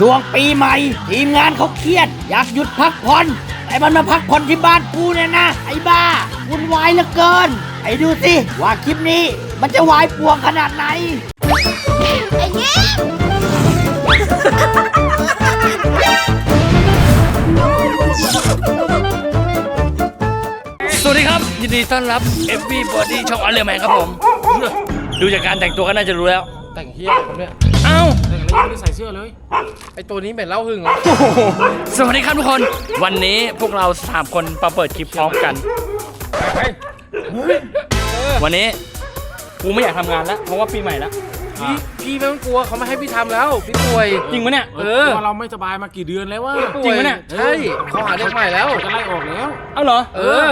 ช่วงปีใหม่ ทีมงานเขาเครียด อยากหยุดพักผ่อนแต่มันมาพักผ่อนที่บ้านกูเนี่ยนะ ไอ้บ้าวุ่นวายเหลือเกิน ไอ้ดูสิว่าคลิปนี้ มันจะวายป่วงขนาดไหน ไอ้เงี้ยสวัสดีครับ ยินดีต้อนรับ Everybody ช่องออเลียแมนครับผม ดูจากการแต่งตัวก็น่าจะรู้แล้ว แต่งเฮียผมเนี่ยเอ้าแต่งอะไร ยังไม่ได้ใส่เสื้อเลย ไอตัวนี้เหม็นเหล้าหึงเหรอสวัสดีครับทุกคน วันนี้พวกเราสามคนมาเปิดคลิปพร้อมกันวันนี้กูไม่อยากทำงานแล้วเพราะว่าปีใหม่แล้วพี่พี่ไม่ต้องกลัวเขาไม่ให้พี่ทำแล้วพี่ป่วย จริงปะเนี่ย เออเราไม่สบายมากี่เดือนแล้วว่าจริงปะเนี่ย ใช่เขาหาเด็กใหม่แล้ว จะไล่ออกแล้ว เอ้าเหรอเออ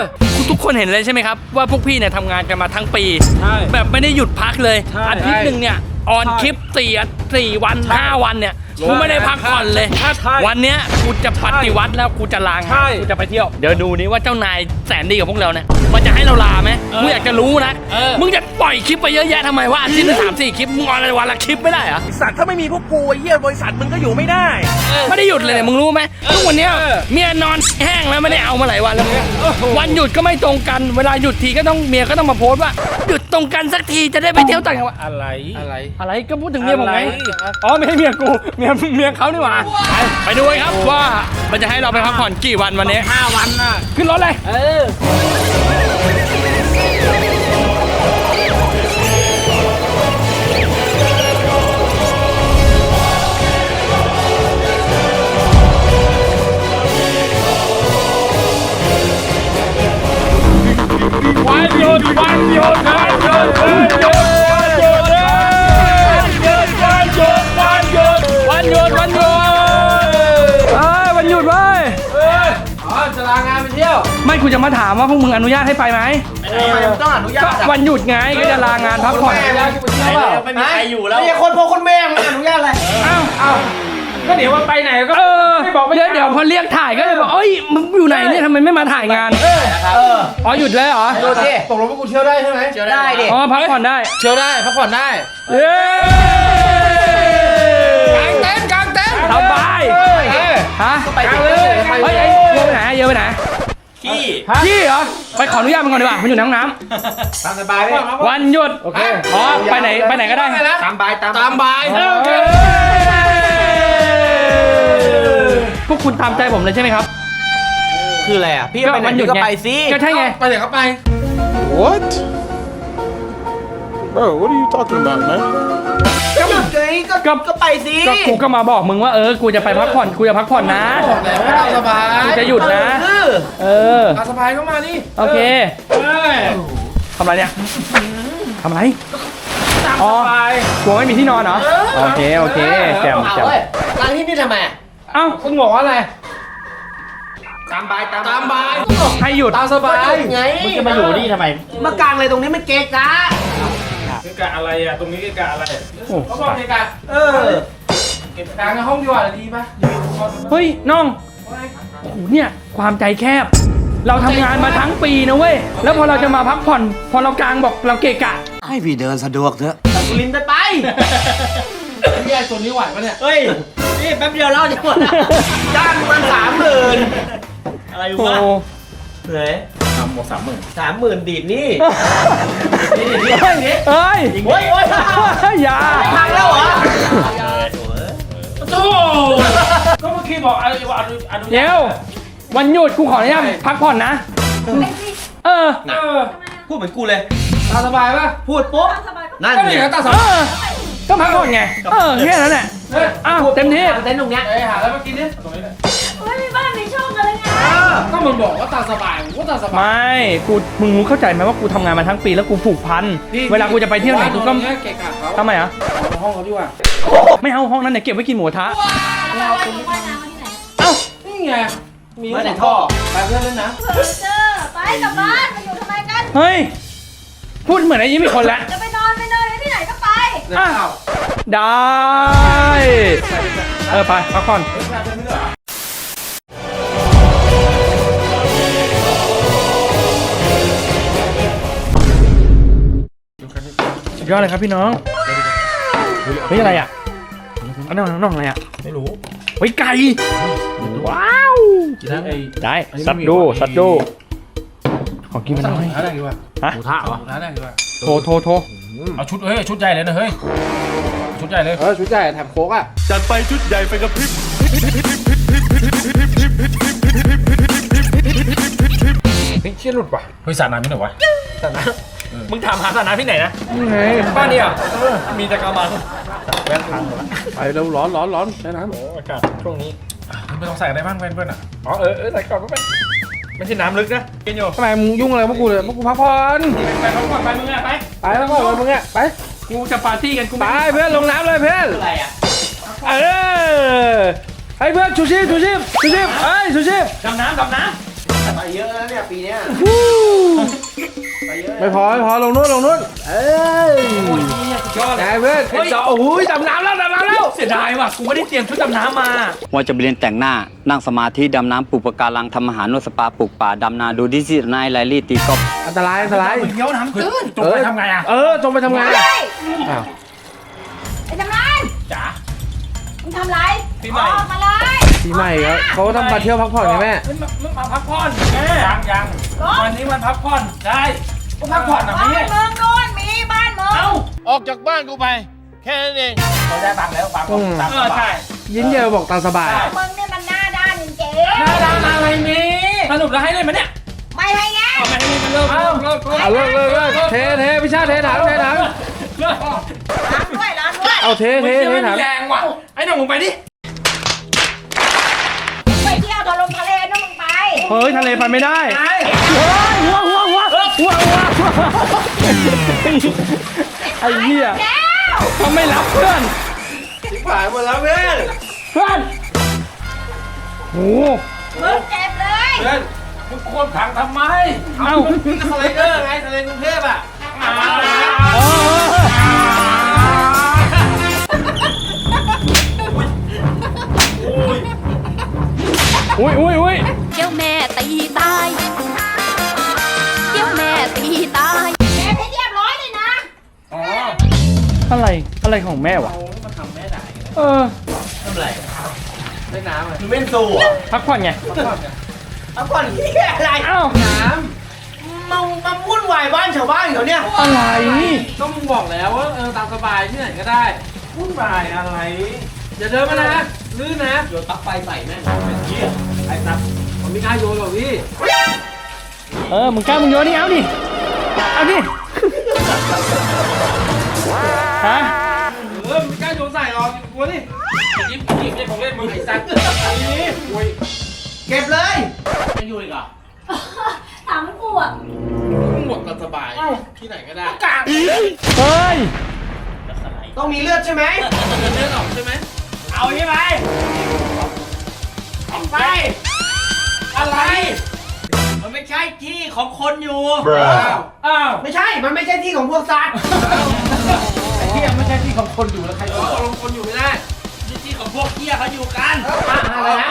ทุกคนเห็นเลยใช่ไหมครับ ว่าพวกพี่เนี่ยทำงานกันมาทั้งปี ใช่ แบบไม่ได้หยุดพักเลย ใช่ อาทิตย์หนึ่งเนี่ย ออนคลิปสี่อาสี่วันห้าวันเนี่ยกูไม่ได้พักผ่อนเลยใช่วันเนี้ยกูจะปฏิวัติแล้วกูจะลางานใช่กูจะไปเที่ยว เดี๋ยวดูนี้ว่าเจ้านายแสนดีกับพวกเราเนี่ยมันจะให้เราลาไหมกูอยากจะรู้นะเออมึงจะปล่อยคลิปไปเยอะแยะทำไมวะอาทิตย์ละสามสี่คลิปมึงออนอะไรวันละคลิปไม่ได้เหรอสัตว์ถ้าไม่มีพวกกูไอ้เหี้ยบริษัทมึงก็อยู่ไม่ได้ไม่ได้หยุดเลยเนี่ยมึงรู้ไหมทุกวันเนี้ยเมียนอนแห้งแล้วไม่ได้เอามาหลายวันแล้วเนี่ยวันหยุดก็ไม่ตรงกันเวลาหยุดทีก็ต้องเมียก็ต้องมาโพสต์ว่าหยุดตรงกันสักทีจะได้ไปเที่ยวต่างจังหวัดอะไรอะไรอะไรก็พูดถึงเมียผมไง อะไร อ๋อไม่ใช่เมียกู เมียเมียเขานี่หว่าไปไปดูกันครับว่ามันจะให้เราไปพักผ่อนกี่วันวันนี้ ห้าวันน่ะ ขึ้นรถเลย เออ วันหยุดวันหยุดวันหยุดวันหยุดางานไปเที่ยวไม่กูจะมาถามว่าพวกมึงอนุญาตให้ไปไหมไมมึงต้องอนุญาก็ตวันหยุดไงก็จะลางานพักผ่อนไม่มีใครอยู่แล้วไม่คนพ่อคนแม่มึงอนุญาตอะไรอ้าวก็เดี๋ยวว่าไปไหนก็เออไม่บอกไม่เดี๋ยวเดี๋ยวพอเรียกถ่ายก็เลยบอกเอ้ยมึงอยู่ไหนเนี่ยทำไมไม่มาถ่ายงานเอออ๋อหยุดเลยเหรอดูสิตกลงว่ากูเที่ยวได้ใช่ไหมเจอได้ดิอ๋อพักผ่อนได้เที่ยวได้พักผ่อนได้เย้กางเต็นท์กางเต็นท์สบาย ฮะไปกาถึงงเลเลยยไปเฮ้ยเลเอ้ยยเยอะไปไหนเยอะไปไหนขี้พี่เหรอไปขออนุญาตมันก่อนดีกว่ามันอยู่ในห้องน้ตามสบายไหมำวันหยุดโอเคอ๋อไปไหนไปไหนก็ได้ตามบายตามตามบายโอเคพวกคุณตามใจผมเลยใช่ไหมครับคืออะไรอะ พี่ไปไหนวันหยุดก็ไงไปสิก็ใช่ไง ไปเดี๋ยวก็ไป What? Bro, what are you talking about, man? ก็หยุดไงก็ก็ ก็ไปสิก็กูก็มาบอกมึงว่าเออ กูจะไปพักผ่อน กูจะพักผ่อนนะแล้วไม่เอาสบายกูจะหยุดนะ เออเออ เอาสบายก็มานี่โอเคเฮ้ยทำอะไรเนี่ยทำอะไร ตามอ๋อสบาย กลัวไม่มีที่นอนเหรอ โอเค โอเคแจมแจมร้านที่นี่ทำไมเอ้าคุณบอกว่าอะไร ตามบายตามตามบายให้หยุด ตามสบาย ไงมึงจะมาอยู่นี่ทำไม มากางเลยตรงนี้มันเกะกะ เกะกะอะไรอะ ตรงนี้เกะกะอะไรโอ้เขาบอกเกะกะเออเก็บกลางในห้องดีกว่าดีป่ะเฮ้ยน้องโอ้โหเนี่ยความใจแคบ เราทำงานมาทั้งปีนะเว้ย แล้วพอเราจะมาพักผ่อน พอเรากลางบอกเราเกะกะ ให้พี่เดินสะดวกเถอะสุรินทร์ไปไปพี่ไอ้ตัวนี้ไหวปะเนี่ย เฮ้ย นี่แป๊บเดียวเล่าจะหมดละจ้างมันสามหมื่นอะไรโอ้วะโห เหนื่อยสาม หมดสามหมื่นสามหมื่นดีดนี่นี่ดีดนี่เฮ้ยเฮ้ยโอ้ยโอ้ยอย่าพังแล้วเหรอโอ้ก็เมื่อกี้บอกอะไรว่าอนุอนุเดี๋ยววันหยุดกูขออนุญาตพักผ่อนนะ เออเออพูดเหมือนกูเลยตามสบายป่ะพูดปุ๊บนั่นก็ไงเดี๋ยวตามสเอบายอก็พักผ่อนไงเออแค่นั้นแหละเฮ้ยอ้าวเต็มที่เต้นตรงเนี้ยเอ้ยหาอะไรมากินดิตรงนี้เลยไม่มีบ้านมีช่องอะไรไง ก็มึงบอกว่าตามสบายมึงก็ตามสบายไม่กูมึงรู้เข้าใจไหมว่ากูทำงานมาทั้งปีแล้วกูผูกพันเวลากูจะไปเที่ยวไหนกูก็เนี้ยเกะกะเขาทำไมอะเอาห้องเขาดีกว่าไม่เอาห้องนั้นเนี่ยเก็บไว้กินหมูกระทะเราไปว่ายน้ำมาที่ไหนเอ้านี่ไงมีสองท่อไปเพื่อนเล่นนะเผื่อเจอไปกลับบ้านมาอยู่ทำไมกันเฮ้ยพูดเหมือนไอ้ยิ้มอีกคนละจะไปนอนไปนอนที่ไหนก็ไปอะได้เออไปพักผ่อน ยอดเลยครับพี่น้อง เฮ้ยอะไรอะอันน้องน้องอะไรอะ ไม่รู้ฮ้ยไก่ ว้าว กินแล้วไอ้ได้สัตว์ดูสัตว์ดูขอกินมันสั่งหหน่มูอยท้าได้ดีกว่าฮะหมูทะเหรอหมูท้าได้ดีกว่าโทรโทรโทรเอาชุดเฮ้ยชุดใหญ่เลยนะเฮ้ยชุดใหญ่เลยเออชุดใหญ่แถมโค้กอะจัดไปชุดใหญ่ไปกับพริบเฮ้ยเชี่ยหลุดว่ะเฮ้ยสาดน้ำไม่หน่อยวะ มึงถามหาสถานะที่ไหนนะนี่ไงบ้านนี่อะมีแต่กามันแว่นพังหมดละไปเร็วร้อนร้อนร้อนใช้น้โอ้อากาศช่วงนี้ไม่ต้องใส่อะไรบ้างเพื่อนเพื่อนอะอ๋อเออเออใส่ก่อนก็เป็นไม่ใช่น้ำลึกนะกินอยู่ำทำไมมึงยุ่งอะไรพวกกูเลยพวกกูพักผ่อนไปพักผ่อนไปมึงอะไปไปพักผ่อนมึงอะไปกูจะปาร์ตี้กันกูไปไม่เพื่อนลงน้ำเลยเพื่อนอะไรอะเออให้เพื่อนชูชีพชูชีพชูชีพเอ้ยชูชีพดำน้ำดำน้ไปเยอะแล้วเนี่ยปีเนี้ย วู้ ไม่พอไม่พอลงนู้นลงนู้นเอ้ยำยอดไหนเพื่อนเจาะโอ้โหดำน้ำแล้วดำน้ำแล้วเสียดายว่ะกูไม่ได้เตรียมชุดดำน้ำมา ว่าจะไปเรียนแต่งหน้า นั่งสมาธิดำน้ำปลูกปะการังทำอาหารนวดสปาปลูกป่าดำนาดูดิสินายไลลี่ตีกอล์ฟอันตรายอันตรายเดี๋ยวน้ำตื้นจบไปทำไงอะ เออจงไปทำงานเฮ้ยอ้าวไอ้ทำงานจ๋ามึงทำไรปีใหม่ออกมาเลยปีใหม่ครับเขาต้องมาเที่ยวพักผ่อนไงแม่มึงมึงมาพักผ่อนแม่ยังยัง วันนี้วันพักผ่อนได้ก็พักผ่อนนะบ้านพี่มึงนู่นมีบ้านมึงเอ้าออกจากบ้านกูไป แค่นั้นเอง เราได้ตังค์แล้วบางคนตังค์เออใช่ยิ้มเยอะบอกตามสบาย มึงเนี่ยมันหน้าด้านจริงหน้าดานอะไรนี่สรุปแล้วให้เลยไหมเนี่ยๆไม่ให้แล้วเอาไปให้มันเลิกเลิกเลิกเลิกเอาเลิกเลิกเลิกเทเทพิชาเทถังเทถังเลิกร้านด้วยร้านด้วยเอาเทเทมึงเทเที่ยวไม่ถัมีงแรงว่ะไอ้หนุ่มมึงไปดิ ไปเที่ยวทะลงทะเลนะมึงไป เฮ้ยทะเลไปไม่ได้ไอ้หัวหัวหัวหัวหัวไอ้เหี้ยเขาไม่รับเพื่อนผ่านหมดแล้วเพื่อนเพื่อนโอ้มึงเจ็บเลยเพื่อนมึงควรถังทำไมเอ้าสไลเดอร์ไงสไลเดอร์กรุงเทพอะอุ้ยอุ้ยอุ้ย ตีตาย เดี๋ยวแม่ตีตายเจ็บให้เรียบร้อยเลยนะ อ๋ออะไรอะไรของแม่วะเออ ทำไรเล่นน้ำเลยมึงเล่นซูอะพักผ่อนไงเอาก่อนเฮียอะไรเอ้าน้ำมึงมาวุ่นวายบ้านชาวบ้านเขาเนี่ยอะไรก็มึงบอกแล้วว่าเออตามสบายที่ไหนก็ได้วุ่นวายอะไรอย่าเดินมานะลื่นนะโยนปลั๊กไฟใส่แม่งเป็นเฮียไอ้ตั๊กผม ไม่กล้าโยนหรอกพี่เออมึงกล้ามึงโยนนี่เอาดิเอาดิฮะเออไม่กล้าโยนใส่หรอกกลัวดิยิ้มยิ้มเนี่ยของเล่นมึงไอ้สัตว์นี่โอ้ยเก็บเลยยังอยู่อีกเหรอถามกูอะมึงหมดตามสบายที่ไหนก็ได้เฮ้ยต้องมีเลือดใช่ไหมเลือดออกใช่ไหมเอาใช่ไหมออกไป อะไร มันไม่ใช่ที่ของคนอยู่อ้าวไม่ใช่ มันไม่ใช่ที่ของพวกสัตว์ ไอ้เหี้ยไม่ใช่ที่ของคนอยู่แล้วใครเออลงคนอยู่ไม่ได้ที่ที่ของพวกเฮียเขาอยู่กันอะไรนะ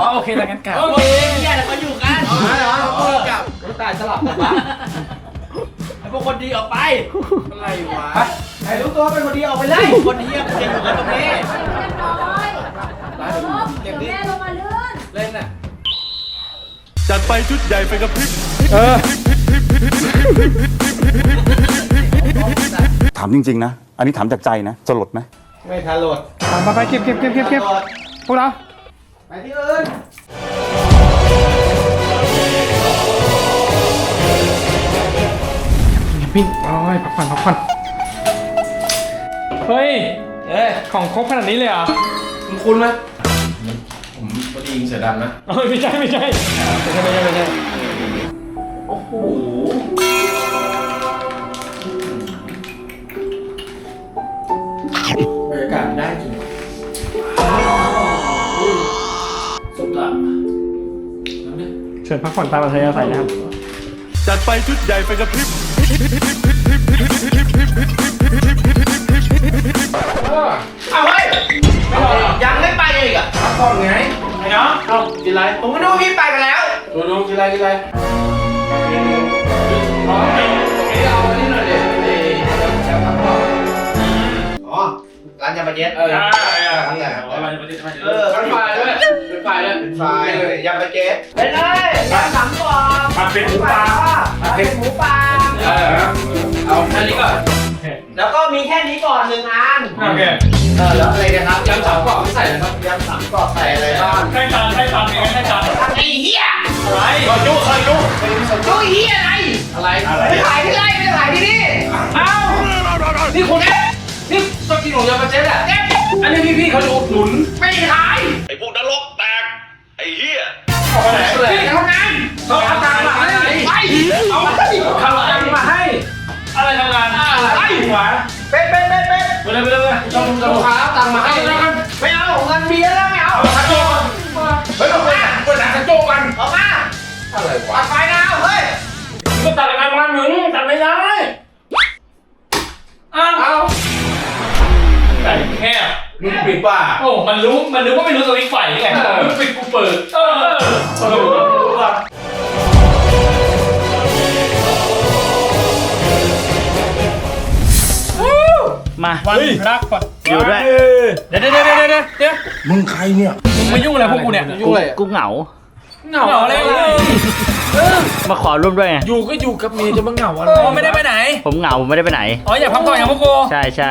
อ๋อโอเคแล้วกันกลับพวกเฮียน่ะเขาอยู่กันมาเหรอพวกกับตายสลับกันวะไอ้พวกคนดีออกไป อะไรวะใครรู้ตัวเป็นคนดีออกไปเลย คนเฮียมันจะอยู่กันตรงนี้เรียบร้อยเดี๋ยวแม่ลงมาลื่น เล่นน่ะ จัดไปชุดใหญ่ไปกับพริบเออถามจริง ๆ นะ อันนี้ถามจากใจนะสลดไหมไม่ทันโหลดไปไปเก็บเก็บเก็บเก็บเก็บพวกเราไปที่อื่นปิ้งโอ้ยพักผ่อนพักผ่อนเฮ้ย เอ้ยของครบขนาดนี้เลยเหรอ คุณคุณไหม ผมพอดียิงเสือดำนะเอ้ยไม่ใช่ไม่ใช่ไม่ใช่ไม่ใช่ไม่ใช่โอ้โหบรรยากาศได้จริงสุดละน้ำเนี่ยเชิญพักผ่อนตามอัธยาศัยนะครับ จัดไปชุดใหญ่ไปกับพริบ เอาเฮ้ยยังไม่ไปอีกอะพักผ่อนไงไอ้น้องเอ้ากินอะไรผมก็นึกว่าพี่ไปกันแล้วดูดูกินอะไรกินอะไรอ๋อตรงนี้เอาอันนี้หน่อยดิเอ้ยจะพักผ่อนอ๋อร้านจะไปมาเจ็ดเออทั้งนั้นเออเป็นไฟด้วยเป็นไฟด้วยเป็นไฟยำมาเจ็ดไปเลยยำสามกรอบมาเป็นหมูปลาเป็นหมูปลาเออเอาแค่นี้ก่อน แล้วก็มีแค่นี้ก่อนหนึ่งอันโอเคเออแล้วอะไรนะครับยำสามกรอบไม่ใส่เลยครับยำสามกรอบใส่อะไรบ้างให้ตังค์ให้ตังค์เองให้ตังค์ไอ้เหี้ยอะไรก็ยุก็ยุดูเหี้ยอะไรอะไรอะไรไปถ่ายที่ไรไปถ่ายที่นี่เอ้านี่คุณเอ๊ะนี่ตัวกินของยำมาเจ็ดอะอันนี้พี่ๆเขาจะอุดหนุนไม่ขายไอ้พวกนรกแตกไอ้เหี้ยที่ำงาอะไรหวาเป็นเป็นเป็นเป็นไปเลยไปเลยไปเลยต้องลูกค้าเอาตังค์มาให้นะครับไม่เอาเงินเบียร์แล้วไม่เอาเอาชักโจกันเฮ้ยเราไปเปิดหนังชักโจกันออกมาอะไรวะปัดไฟนะเฮ้ยก็ตัดงานมาหนึ่งตัดไม่ได้อ้าวไก่แค่มึงปิดป่าโอ้มันรู้มันรู้ว่าไม่รู้ตัวอีกฝ่ายไงมึงปิดกูเปิดเออ มาวันรักก่อนอยู่ด้วยเดี๋ยวเดี๋ยวเดี๋ยวเดี๋ยวเดี๋ยวมึงใครเนี่ยมึงมายุ่งอะไรพวกกูเนี่ยยุ่งอะไรกูเหงาเหงาอะไรเลยมาขอร่วมด้วยไงอยู่ก็อยู่กับเมียจะมาเหงาอะไรอ๋อไม่ได้ไปไหน ผมเหงาผมไม่ได้ไปไหนอ๋ออย่าพักตัวอย่างพวกกูใช่ใช่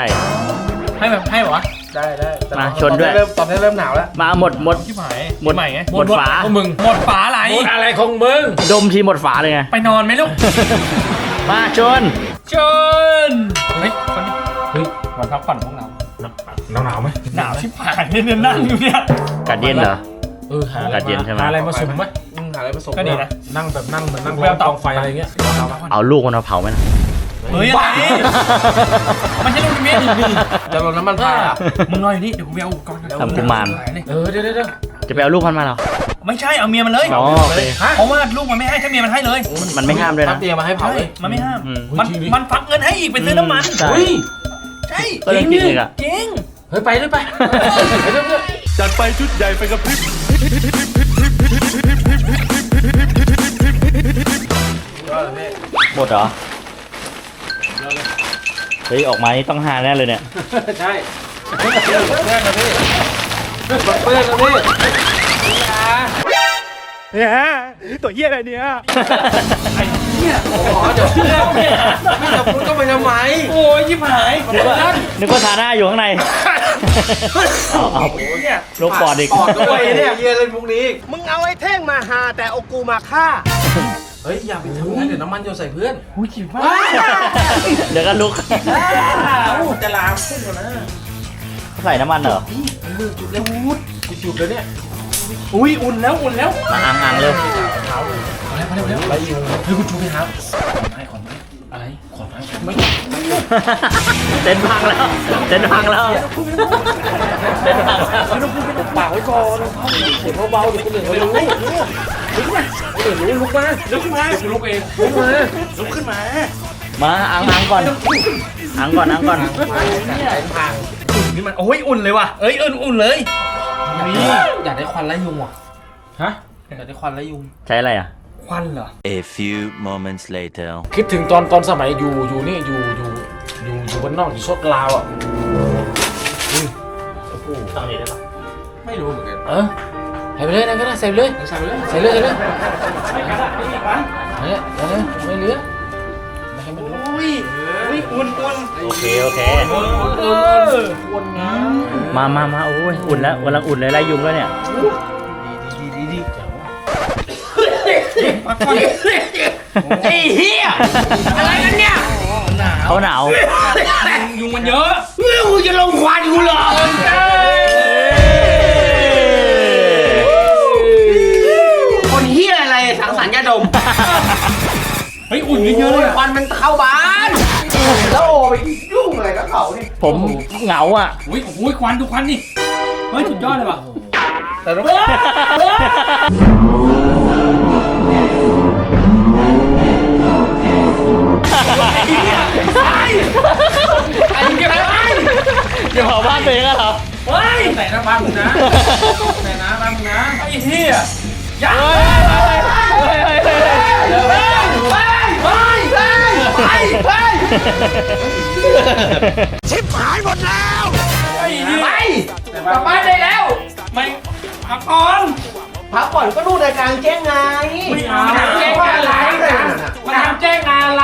ให้แบบให้เหรอวะได้ได้มาชนด้วยเริ่มตอนนี้เริ่มหนาวแล้วมาหมดหมดชิบหายหมดใหม่ไงหมดฝาพวกมึงหมดฝาไหลหมดอะไรของมึงดมทีหมดฝาเลยไงไปนอนไหมลูกมาชนเชิญเฮ้ยคนนี้เฮ้ย วันพักผ่อนพวกเราหนาวหนาวไหมหนาวชิบหายเนี่ยนั่งอยู่เนี่ยกัดเย็นเหรอเออหาอากาศเย็นใช่ไหมหาอะไรมาสมไหมอืมหาอะไรมาสมก็ดีนะนั่งแบบนั่งเหมือนนั่งไปเอาเตากองไฟอะไรเงี้ยเอาลูกมันมาเผาไหมนะเฮ้ยอะไรมันใช่ลูกนิมิตจะลดน้ำมันผ้ามึงรออยู่นี่เดี๋ยวกูไปเอาอุปกรณ์ทำกุมารเออเดี๋ยวเดี๋ยวเดี๋ยวจะไปเอาลูกมันมาเหรอไม่ใช่เอาเมียมันเลยอ๋อโอเคเพราะว่าลูกมันไม่ให้ถ้าเมียมันให้เลย มันไม่ห้ามด้วยพันะบเตียงมาให้เผาใช่เลยมันไม่ห้ามอืมมันมันฟักเงินให้อีกไปซื้อน้ำมัน ใช่ก็เลยกินอีกอะ จริงเฮ้ยไปด้วยไปไปเพื่อนจัดไปชุดใหญ่ไฟกระพริบหมดเหรอ เฮ้ย ออกมานี่ต้องหาแน่เลยเนี่ย ใช่เพื่อนนะพี่เพื่อนนะพี่ตัวเหี้ยอะไรเนี่ย อ๋อเดี๋ยวเพื่อนไม่จับคุณก็ไปทำไมโอ้ยชิบหายนึกว่านึกว่าทาหน้าอยู่ข้างใน เอาเอาลูกปอดอีก ปอดด้วยเนี่ยเยี่ยเล่นพวกนี้ มึงเอาไอ้เท่งมาหาแต่เอากูมาฆ่า เฮ้ยอย่าไปทำงั้นเดี๋ยวน้ำมันโยนใส่เพื่อนเดี๋ยวก็ลุก จะลามขึ้นก่อนนะใส่น้ำมันเหรอ จุดเร็ววุ้ดจุดเลยเนี่ย อุ้ยอุ่นแล้วอุ่นแล้วมาอ่างอ่างๆเร็วไปอยู่เฮ้ยคุณชูไปหาอะไรขอนไม้ไม่เต็นท์พังแล้วเต็นท์พังแล้วเต็นท์พังแล้วปากไว้ก่อนเดี๋ยวเบาๆเดี๋ยวคนอื่นเขารู้ลุกมาคนอื่นรู้ลุกมาลุกขึ้นมาเดี๋ยวกูลุกเองลุกมาลุกขึ้นมามาอ่างอ่างๆก่อนอ่างก่อนอ่างก่อนอุ่นนี่มันโอ้ยอุ่นเลยว่ะเอ้ยอุ่นอุ่นเลย นี่อยากได้ควันไล่ยุงว่ะฮะ อยากได้ควันไล่ยุง ใช้อะไรอะ ควันเหรอ A few moments later คิดถึงตอนตอนสมัยอยู่อยู่นี่อยู่อยู่อยู่อยู่บนนอกอยู่ชดลาวอะตั้งนี้ได้ปะไม่รู้เหมือนกันเออใส่ไปเลยนะก็ได้ใส่ไปเลยใส่ไปเลยใส่เลยใส่เลยเนี่ยเดี๋ยวนะไม่เหลือไม่ให้มันรู้อุ้ยอุ้ย อุ่นอุ่นโอเคโอเค เออวนงามามามาโอ้ยอุ่นแล้วกำลังอุ่นเลยไล่ยุงแล้วเนี่ยดีดีดีดีเจ๋วพักผ่อนไอ้เหี้ยอะไรกันเนี่ยเขาหนาวยุงมันเยอะเรื่องมึงจะลงควันกูเหรอคนเหี้ยอะไรสังสรรค์ยาดมเฮ้ยอุ่นเยอะๆเลยอะควันมันเข้าบ้านแล้วโอ ไปยุ่งอะไรกับเขาเนี่ยผมเหงาอะ อุ้ยโอ้ยควันดูควันดิเฮ้ยสุดยอดเลยว่ะแต่ต้องไอ้เก็บไว้จะเผาบ้านตัวเองอะเหรอเฮ้ยใส่หน้าบ้านมึงนะใส่หน้าบ้านมึงนะไอ้เหี้ยอย่าเฮ้ยเฮ้ยเฮ้ยเฮ้ยเฮ้ยไปไป ไปไปชิบหายหมดแล้วไอ้ไปกลับบ้านได้แล้วไม่พักก่อนพักผ่อนก็นู่นในกลางแจ้งไงไม่เอาแจ้งอะไรมาทำแจ้งอะไร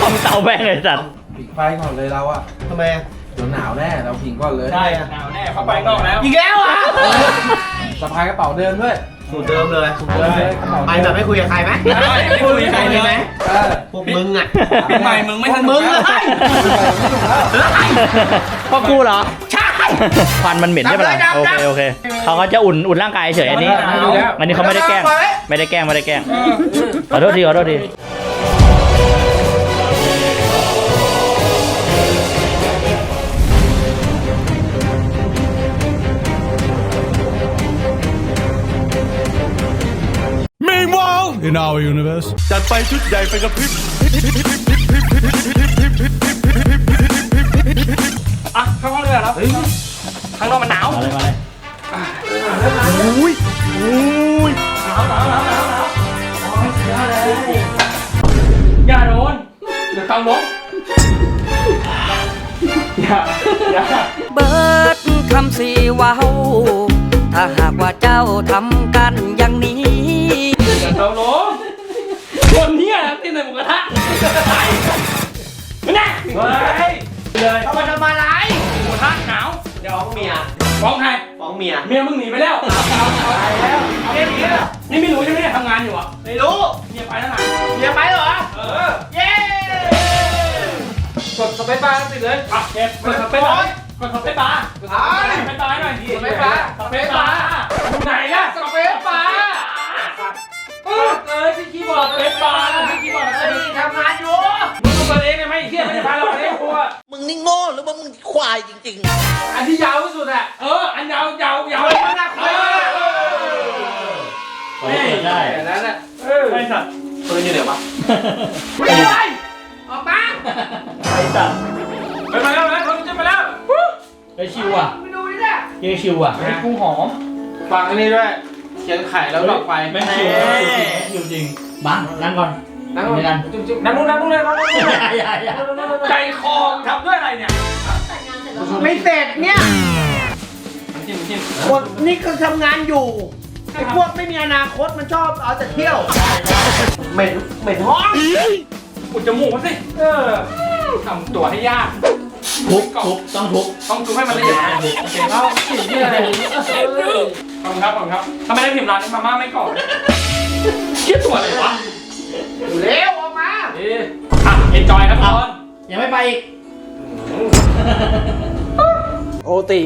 ของเตาแม่งเลยสัตว์ผิงไฟก่อนเลยเราอะทำไมเดี๋ยวหนาวแน่เราผิงก่อนเลยใช่อะหนาวแน่เขาไปนอกแล้วอีกแล้วอะสะพายกระเป๋าเดินด้วย สูตรเดิมเลยสูตรเดิเดินมเลยกระเป๋าไปเดิแบบนไม่คุยกับใครไหมไม่คุยกับใครเลยไหมเออพวกมึงอะปีใหม่มึงไม่พวทักนมึงเลยพ่อกูเหรอใช่ควันมันเหม็นใช่ปะล่ะดำๆโอเคโอเคเขาก็จะอุ่นอุ่นร่างกายเฉยอันนี้ อันนี้เขาไม่ได้แกล้งไม่ได้แกล้งไม่ได้แกล้งขอโทษทีขอโทษที จัดไปชุดใหญ่ไฟกระพริบอะเข้าห้องเลยเหรอข้างนอกมันหนาวมาเลยมาเลยอย่าโดนเดี๋ยวตังล้มอย่าอย่าเบิดคำสีว้าวถ้าหากว่าเจ้าทำกันะไปไม่แน่เฮ้ยเลยเอามาทำอะไรหมูกระทะหนาวเดี๋ยวฟ้องเมีย ฟ้องใคร ฟ้องเมีย เมียมึงหนีไปแล้วไปแล้วเมียหนีแล้วนี่ไม่รู้ใช่ไหมเนี่ยทำงานอยู่อะไม่รู้ เมียไปแล้วนะเมียไปเหรอ เออ เย้กดสเปซบาร์ติดเลยอะเก็บกดสเปซบาร์กดสเปซบาร์กดสเปซบาร์หน่อยดิสเปซบาร์สเปซบาร์อยู่ไหนล่ะสเปซบาร์ เออเลยที่คีย์บอร์ดเปซบาร์ที่คีย์บอร์ดเปเฮ้ยซทำงานอยู่มึงดูตัวเองได้ไหมไอ้เหี้ยไม่ได้พาเราไปเล่นครัวมึงนี่โง่หรือว่ามึงควายจริงอันที่ยาวที่สุดอะเอออันยาวยาวยาวเฮ้ยมันน่าคุยนี่ได้อันนั้นอะเออไอ้สัตว์ปืนอยู่ไหนวะไปออกมาไอ้สัตว์ไปมาแล้วนะเขาจะมาแล้วไอ้ชิวอะไปดูดิเนี่ยเกชิวอะไอ้กุ้งหอมฟังอันนี้ด้วย เขียนไข่แล้วดอกไฟแม่งชิวชิวจริงบังนั่งก่อนนั่งไม่กันจุ๊บจุ๊บนั่งนู่นนั่งนู่นเลยนั่งนู่นอย่าอย่าอย่าใจคองทำด้วยอะไรเนี่ยไม่เสร็จเนี่ยจิ้มจิ้มคนนี่ก็ทำงานอยู่ไอ้พวกไม่มีอนาคตมันชอบเอาแต่เที่ยวเหม็นเหม็นห้องอุดจมูกมาสิเออทำตัวให้ยาก ทุบทุบต้องทุบต้องดูให้มันละเอียดนะโอเคเอาสิ่งที่อะไรขอบคุณครับขอบคุณครับทำไมได้พิมพ์ร้านนี้มาม่าไม่ก่อนเครียดตัวอะไรวะเร็วออกมาเอ๊ะอะเอนจอยครับทุกคนยังไม่ไปอีกโอตี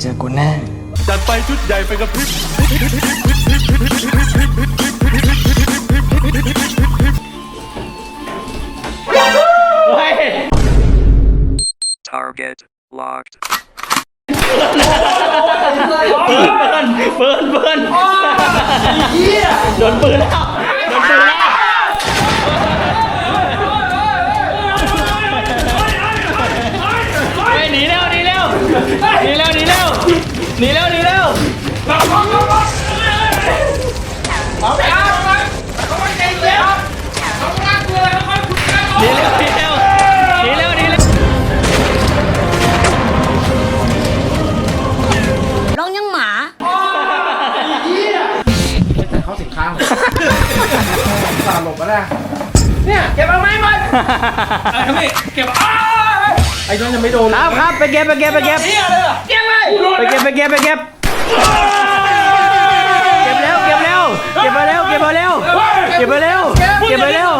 เจอกูแน่จัดไปชุดใหญ่ไฟกระพริบเฮ้ย Target locked เบิร์นเบิร์นเบิร์นโดนปืนแล้ว อาไหมมันไอ้ทำไมเก็บอ้าไอ้น้องยังไม่โดนครับครับไปเก็บไปเก็บไปเก็บเฮียเลยเก็บเลยไปเก็บไปเก็บไปเก็บเก็บเร็วเก็บเร็วเก็บมาเร็วเก็บมาเร็วเก็บมาเร็วเก็บมาเร็ว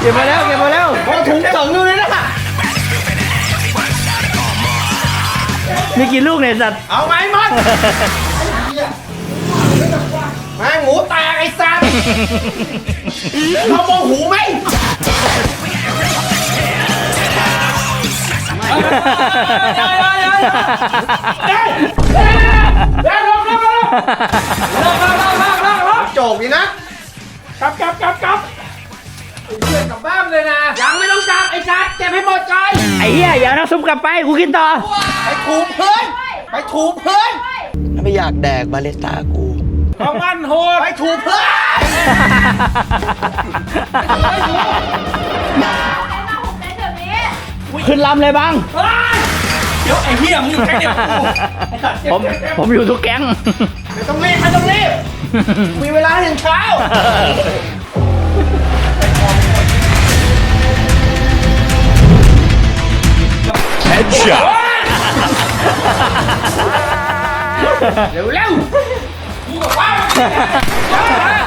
เก็บมาเร็วเก็บมาเร็วถุงถึงอยู่เลยนะมีกี่ลูกเนี่ยสัตว์เอาไหมมดแม่งหมูแตกไอ้สัตว์ เขามองหูไหมโจกดีนะกลับกลับกลับกลับเพื่อนกลับบ้านเลยนะ ยังไม่ต้องกลับไอ้สัตว์เก็บให้หมดก่อนไอ้เหี้ยอย่าเอาน้ำซุปกลับไปกูกินต่อ ไปถูพื้นไปถูพื้นไม่อยากแดกบาเลสตากูของมันโหดไปถูพื้น ขึ้นลำเลยบังเดี๋ยวไอ้เหี้ยมึงอยู่แค่เดียวกูผมผมอยู่ทุกแก๊ง ไม่ต้องรีบไม่ต้องรีบ มีเวลาถึงเช้าเร็วเร็วกูกับว่า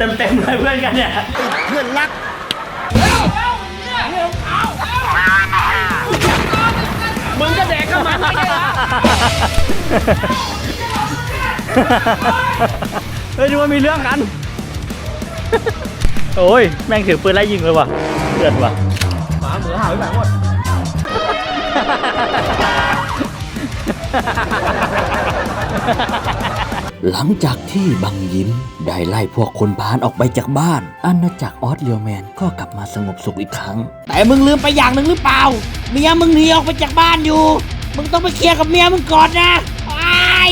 เต็มเต็มเลยเพื่อนกันเนี่ยเพื่อนรักมึงก็แดกกับมันไม่ใช่เหรอเฮ้ยดูว่ามีเรื่องกัน โอ้ย แม่งถือปืนไล่ยิงเลยว่ะเลือดว่ะหมาเหมือหายไปไหนหมด หลังจากที่บังยิ้มได้ไล่พวกคนพานออกไปจากบ้าน อาณาจักรออสเลียวแมนก็กลับมาสงบสุขอีกครั้ง แต่มึงลืมไปอย่างหนึ่งหรือเปล่า เมียมึงหนีออกไปจากบ้านอยู่ มึงต้องไปเคลียร์กับเมียมึงก่อนนะไอ้